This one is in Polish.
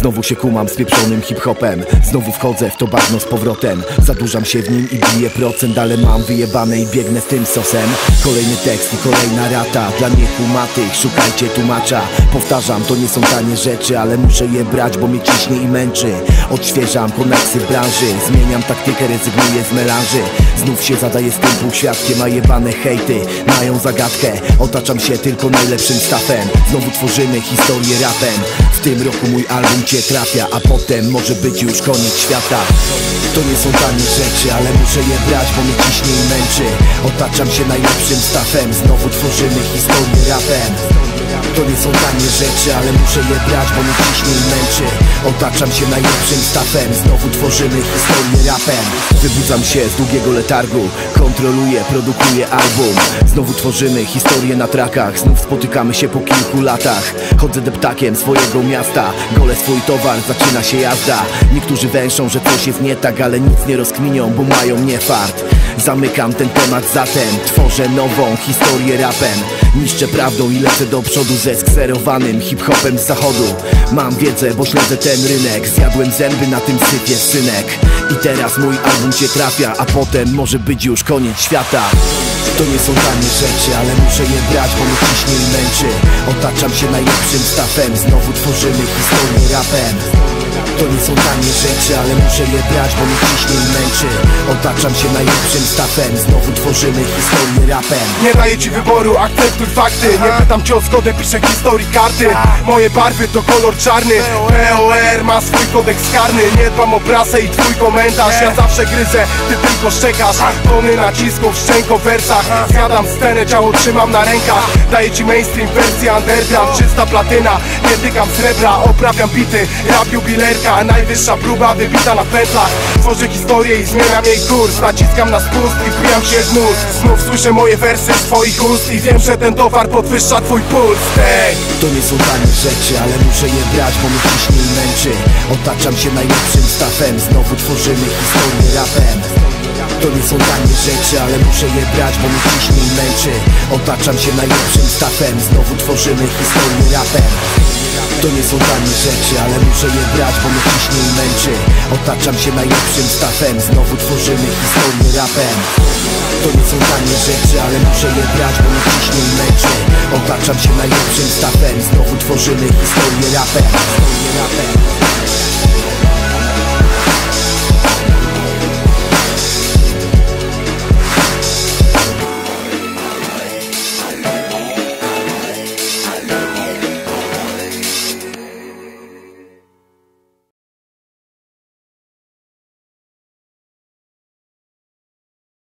Znowu się kumam z pieprzonym hip-hopem. Znowu wchodzę w to bagno z powrotem. Zadurzam się w nim i biję procent Ale mam wyjebane i biegnę z tym sosem. Kolejny tekst i kolejna rata. Dla niekumatych szukajcie tłumacza. Powtarzam, to nie są tanie rzeczy Ale muszę je brać, bo mnie ciśnie i męczy. Odświeżam koneksy branży. Zmieniam taktykę, rezygnuję z melanży. Znów się zadaje z tym półświadkiem A jebane hejty mają zagadkę. Otaczam się tylko najlepszym stafem. Znowu tworzymy historię rapem. W tym roku mój album cię trafia A potem może być już koniec świata. To nie są tanie rzeczy, ale muszę je brać Bo mnie ciśnie i męczy. Otaczam się najlepszym stafem Znowu tworzymy historię rapem. To nie są tanie rzeczy, ale muszę je brać, bo mnie ciśnie i męczy. Otaczam się najlepszym stafem, znowu tworzymy historię rapem. Wybudzam się z długiego letargu, kontroluję, produkuję album. Znowu tworzymy historię na trakach, znów spotykamy się po kilku latach. Chodzę deptakiem swojego miasta, gole swój towar, zaczyna się jazda. Niektórzy węszą, że coś jest nie tak, ale nic nie rozkminią, bo mają mnie fart. Zamykam ten temat zatem, tworzę nową historię rapem. Niszczę prawdą i lecę do przodu ze skserowanym hip-hopem z zachodu. Mam wiedzę, bo śledzę ten rynek Zjadłem zęby na tym sypie, synek. I teraz mój album cię trafia A potem może być już koniec świata To nie są tanie rzeczy, ale muszę je brać, bo mnie ciśnie i męczy. Otaczam się najlepszym stafem Znowu tworzymy historię rapem. To nie są tanie rzeczy, ale muszę je brać, bo mnie ciśnie i męczy. Otaczam się najlepszym stafem, znowu tworzymy historię rapem. Nie daję ci wyboru, akceptuj fakty. Nie pytam cię o zgodę, piszę historii karty. Moje barwy to kolor czarny. POR ma swój kodeks karny. Nie dbam o prasę i twój komentarz. Ja zawsze gryzę, ty tylko szczekasz. Tony nacisków, szczęko w wersach Zjadam scenę, ciało trzymam na rękach. Daję ci mainstream, wersję underground Czysta platyna, nie tykam srebra Oprawiam bity, rap jubilerka Najwyższa próba wybita na pętlach Tworzę historię i zmieniam jej kurs. Naciskam na spust i wbijam się w mus Znów słyszę moje wersy z twoich ust I wiem, że ten towar podwyższa twój puls. Ej! To nie są tanie rzeczy, ale muszę je brać, bo mnie ciśnie i męczy. Otaczam się najlepszym stafem, znowu tworzymy historię rapem to nie są tanie rzeczy, ale muszę je brać, bo mnie ciśnie i męczy. Otaczam się najlepszym stafem, znowu tworzymy historię rapem. To nie są tanie rzeczy, ale muszę je brać, bo mnie ciśnie i męczy. Otaczam się najlepszym stafem, znowu tworzymy historię rapem. To nie są tanie rzeczy, ale muszę je brać, bo mnie ciśnie i męczy. Otaczam się najlepszym stafem, znowu tworzymy historię rapem